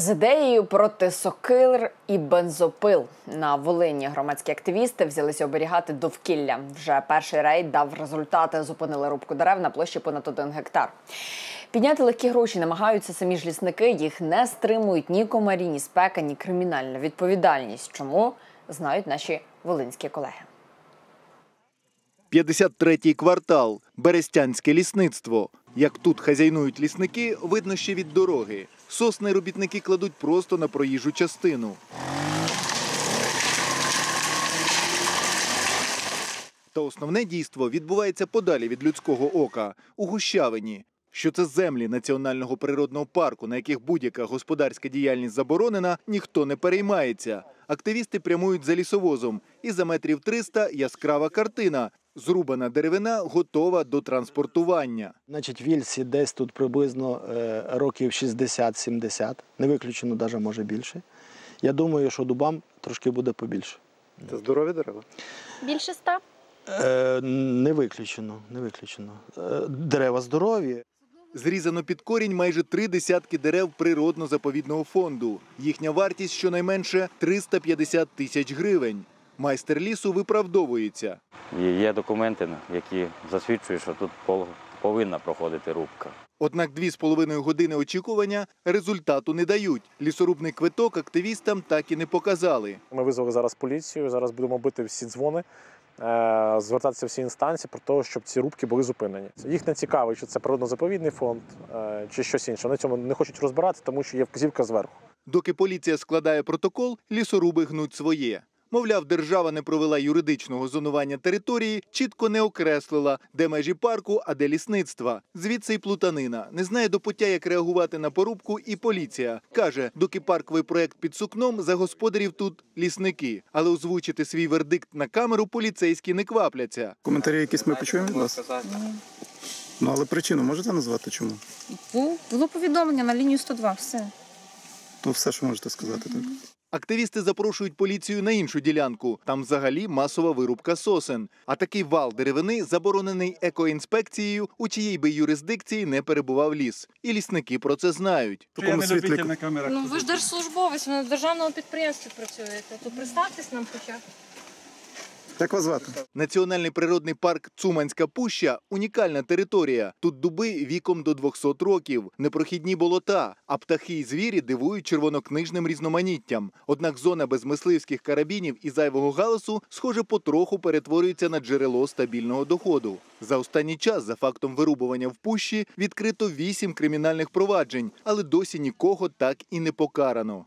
З ідеєю проти сокир і бензопил на Волині громадські активісти взялися оберігати довкілля. Вже перший рейд дав результати. Зупинили рубку дерев на площі понад один гектар. Підняти легкі гроші намагаються самі ж лісники. Їх не стримують ні комарі, ні спека, ні кримінальна відповідальність. Чому знають наші волинські колеги. 53-й квартал, Берестянське лісництво. Як тут хазяйнують лісники, видно ще від дороги. Сосни робітники кладуть просто на проїжджу частину. Та основне дійство відбувається подалі від людського ока у Гущавині. Що це землі національного природного парку, на яких будь-яка господарська діяльність заборонена, ніхто не переймається. Активісти прямують за лісовозом, і за метрів 300 яскрава картина. Зрубана деревина готова до транспортування. Значить, вільсі десь тут приблизно е, років 60-70, не виключено, навіть може більше. Я думаю, що дубам трошки буде побільше. Це здорові дерева. Більше ста? Е, не виключено, не виключено. Е, дерева здорові. Зрізано під корінь майже три десятки дерев природно-заповідного фонду. Їхня вартість щонайменше 350 тисяч гривень. Майстер лісу виправдовується. Є документи, які засвідчують, що тут пол- повинна проходити рубка. Однак дві з половиною години очікування результату не дають. Лісорубний квиток активістам так і не показали. Ми визвали зараз поліцію. Зараз будемо бити всі дзвони, звертатися всі інстанції про те, щоб ці рубки були зупинені. Їх не цікавить, чи це природно-заповідний фонд е, чи щось інше. Вони цьому не хочуть розбирати, тому що є вказівка зверху. Доки поліція складає протокол, лісоруби гнуть своє. Мовляв, держава не провела юридичного зонування території, чітко не окреслила, де межі парку, а де лісництва. Звідси й плутанина. Не знає до пуття, як реагувати на порубку, і поліція. Каже, доки парковий проект під сукном, за господарів тут лісники. Але озвучити свій вердикт на камеру поліцейські не квапляться. Коментарі якісь ми почуємо від вас? Ну, але причину можете назвати чому? Було повідомлення на лінію 102, все. Ну, все, що можете сказати, так. Активісти запрошують поліцію на іншу ділянку. Там взагалі масова вирубка сосен. А такий вал деревини заборонений екоінспекцією, у чиїй би юрисдикції не перебував ліс. І лісники про це знають. В якому світлі Ну ви ж держслужбовець, ви на державному підприємстві працюєте. То представтесь нам хоча б. Як вас звати? Національний природний парк Цуманська пуща унікальна територія. Тут дуби віком до 200 років, непрохідні болота, а птахи і звірі дивують червонокнижним різноманіттям. Однак зона без мисливських карабінів і зайвого галасу, схоже, потроху перетворюється на джерело стабільного доходу. За останній час, за фактом вирубування в пущі, відкрито вісім кримінальних проваджень, але досі нікого так і не покарано.